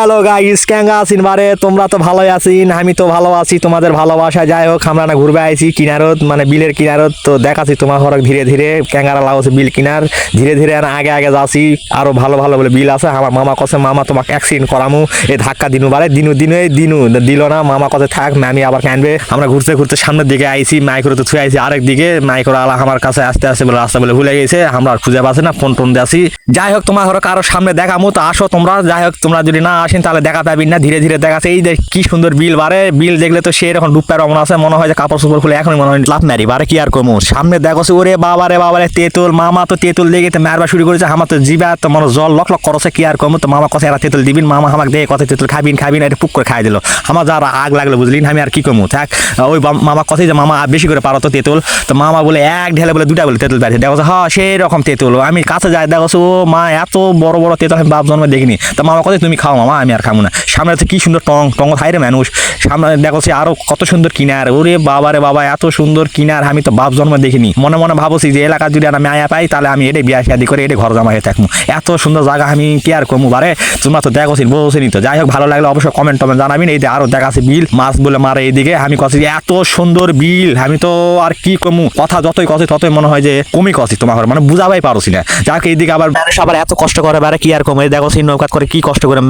Hello guys ক্যাঙ্গা আছেন বারে? তোমরা তো ভালোই আছেন, আমি তো ভালো আছি, তোমাদের ভালোবাসা যাই হোক, আমরা না ঘুরবে আইছি কিনারত মানে বিলের কিনারত, তো দেখাচ্ছি তোমার ঘর ধীরে ধীরে ক্যাঙ্গারা লাগাচ্ছে বিল কিনার। ধীরে ধীরে আর আগে আগে যাচ্ছি, আরও ভালো ভালো বলে বিল আছে। আমার মামা কছে মামা, তোমাকে অ্যাক্সিডেন্ট করামু এই ধাক্কা দিনু বারে, দিনু দিনু এই দিনু, দিল না। মামা কছে থাক ম্যামি আবার কানবে আমরা ঘুরতে ঘুরতে সামনের দিকে আইছি, মাইক্রো তো থুয়ে আইছি আরেক দিকে। মাইক্রো আলা আমার কাছে আসতে আসতে বলে, রাস্তা বলে ভুলে গেছে, আমরা আর খুঁজে পাচ্ছি না ফোন টোন দিয়ে আসি যাই হোক, তোমার ঘরে কারও সামনে দেখামু, তো আসো তোমরা। যাই হোক, তোমরা যদি না আসেন, তাহলে দেখা পাবি না, ধীরে ধীরে দেখাচ্ছে। এই যে কি সুন্দর বিল, বারে বিল দেখলে তো সে এরকম ডুব পার মনে আছে, মনে হয় যে কাপড় চোপড় খুলে এখনই মনে হয় লাভ মারি বারে কি আর কমু? সামনে দেখো সে ওরে বাবারে বাবারে তেঁতুল, মামা তো তেঁতুল দেখে তো মারবা শুরু করেছে, আমার তো জিবা তো মনে জল লক লক করছে, কি আর কমু? তো মামা কথা এরা তেঁতুল দিবিন, মামা আমাকে দেখে কথা তেঁতুল খাবিন খাবিন, এটা পুক করে খাই দিল। আমার যারা আগ লাগল, বুঝলিন, আমি আর কি কমু? থাক, ওই মামা কথাই যে মামা বেশি করে পারো তো তেঁতুল, তো মামা বলে এক ঢেলে বলে দুটা বলে তেঁতুল পাচ্ছে দেখো হ্যাঁ সেই রকম তেঁতুল। আমি কাছে যাই দেখো ও মা, এত বড় বড় তেঁতুল আমি বাপ জন্মে দেখিনি। তো মামা কথা তুমি খাও মামা আমি আর খাব না। সামনে হচ্ছে কি সুন্দর টং টং খাই রে মানুষ। সামনে দেখো সে আরও কত সুন্দর কিনার। ওরে বাবা রে বাবা, এত সুন্দর কিনার, আমি তো বাপ জন্ম দেখিনি। মনে মনে ভাবছি যে এলাকা যদি আমি মায়া পাই, তাহলে আমি এটাই বিয়া শাদি করে এটাই ঘর জামা হয়ে থাকব এত সুন্দর জায়গা, আমি কি আর কমু? বারে, তোমরা তো দেখো বলছি তো। যাই হোক, ভালো লাগলে অবশ্যই কমেন্ট টমেন্ট জানাবেন। এই যে আরও দেখাচ্ছে বিল, মাছ বলে মারে এইদিকে। আমি কছি এত সুন্দর বিল, আমি তো আর কি কমু? কথা যতই কছি, ততই মনে হয় যে কমই কছি তোমার মানে বুঝাবাই পারছি না যাক, এইদিকে আবার আবার এত কষ্ট করে, বারে কি আর কমে? দেখো সেই নৌকাত করে কি কষ্ট করে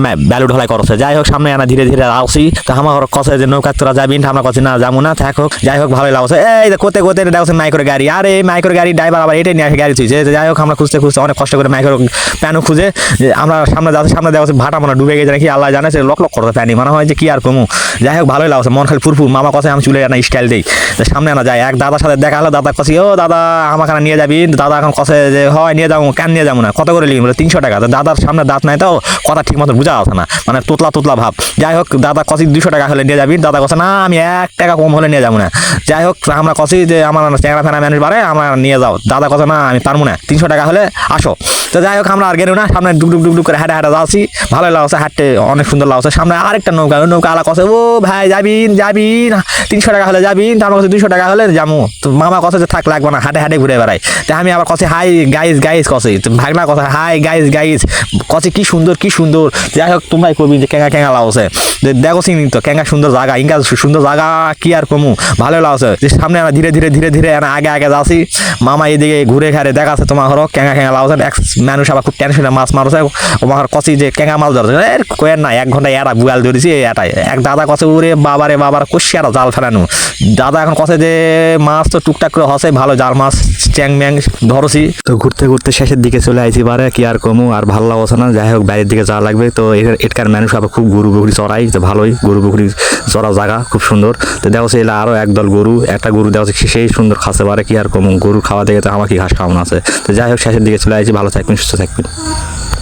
ব্যালু ঢলাই করছে। যাই হোক, সামনে আনা ধীরে ধীরে আসি তো আমার কছে যে নৌকাত তোরা যাবি আমরা কছি না যাব না, থাক হোক। যাই হোক, ভালোই লাগছে এই যে কোতে কোতে দেখো মাইক্রো গাড়ি। আর এই মাইক্রো গাড়ি ড্রাইভার আবার এটাই নিয়ে আসে গাড়ি তুইছে যাই হোক, আমরা খুঁজতে খুঁজতে অনেক কষ্ট করে মাইক্রো প্যানও খুঁজে আমরা সামনে যাচ্ছি, সামনে দেখো ভাটা মানে ডুবে গেছে নাকি, আল্লাহ জানে, সে লক লক করতে প্যানি মনে হয় যে কি আর কমু। যাই হোক, ভালোই লাগছে মন খালি ফুরফুর। মামা কথা আমি চুলে আনা স্টাইল দিই। সামনে আনা যায়। এক দাদার সাথে দেখা হলো, দাদা কছি ও দাদা আমাকে নিয়ে যাবি? দাদা এখন কষে যে, হয়, নিয়ে যাব। কেন নিয়ে যাব না? কত করে লিখি বলে, তিনশো টাকা। তো দাদার সামনে দাঁত নাই তো, কথা ঠিক মতো বোঝা আছে না। মানে তোতলা তোতলা ভাব। যাই হোক, দাদা কষি দুশো টাকা হলে নিয়ে যাবি। দাদা কষে না, আমি এক টাকা কম হলে নিয়ে যাব না। যাই হোক, আমরা কষি যে আমার চ্যাংরা ফেনা মানুষ বাড়ে আমরা নিয়ে যাও। দাদা কথা না, আমি পারব না। তিনশো টাকা হলে আসো। তো যাই হোক, আমরা আর গেলেও না, সামনে ডুক ডুক ডুক ডুক করে হাঁটা হাঁটা যাচ্ছি। ভালো লাগছে হাঁটতে অনেক সুন্দর লাগছে। সামনে আরেকটা নৌকা নৌকা আলা কষে ও ভাই যাবিন যাবিন তিনশো টাকা হলে যাবিন তো আমার কাছে দুশো টাকা হলে যাব। তো মামা কথা যে থাক, লাগবে না, হাঁটে হাঁটে ঘুরে বেড়াই। তো আমি আবার কষে হাই গাইস গাইস তো ভাগনা কথা হাই গাইস গাইস কষে কি সুন্দর কি সুন্দর। যাই হোক, তোমরাই করবি যে কেঙ্গা কেঙ্গা লাগছে। যে দেখো চিনি তো, কেঙ্গা সুন্দর জায়গা ইঙ্গা সুন্দর জায়গা, কি আর কমু। ভালো লাগছে। যে সামনে আমরা ধীরে ধীরে ধীরে ধীরে আগে আগে যাচ্ছি। মামা এদিকে ঘুরে ঘাড়ে দেখাচ্ছে তোমার ঘর কেঙ্গা কেঙ্গা লাগছে। মানুষ আবার খুব টেনশনে মাছ মারছে। আমার কষি যে কেঙ্গা মাছ ধরছে কয়ের না, এক ঘণ্টা এরা বুয়াল ধরেছি এটাই। এক দাদা কষে উড়ে বাবারে, বাবার কষি আর জাল ফেরানো দাদা এখন কষে যে মাছ তো টুকটাক করে হসে, ভালো জাল মাছ, চ্যাং ম্যাং ধরছি। তো ঘুরতে ঘুরতে শেষের দিকে চলে আইছি বারে, কি আর কমু, আর ভালো লাগছে না। যাই হোক, বাইরের দিকে যাওয়া লাগবে। তো এটকার মানুষ আবার খুব গরু বকরি চড়াই, তো ভালোই। গরু বকরি চড়া জায়গা, খুব সুন্দর। তো দেখো এলা আরও একদল গরু, একটা গরু দেখো সেই সুন্দর খাসে পারে কি আর কমু। গরু খাওয়া দেখে তো আমার কি ঘাস খাওয়ানো আছে। তো যাই হোক, শেষের দিকে চলে আইছি, ভালো থাকবেন সুস্থ থাকবেন।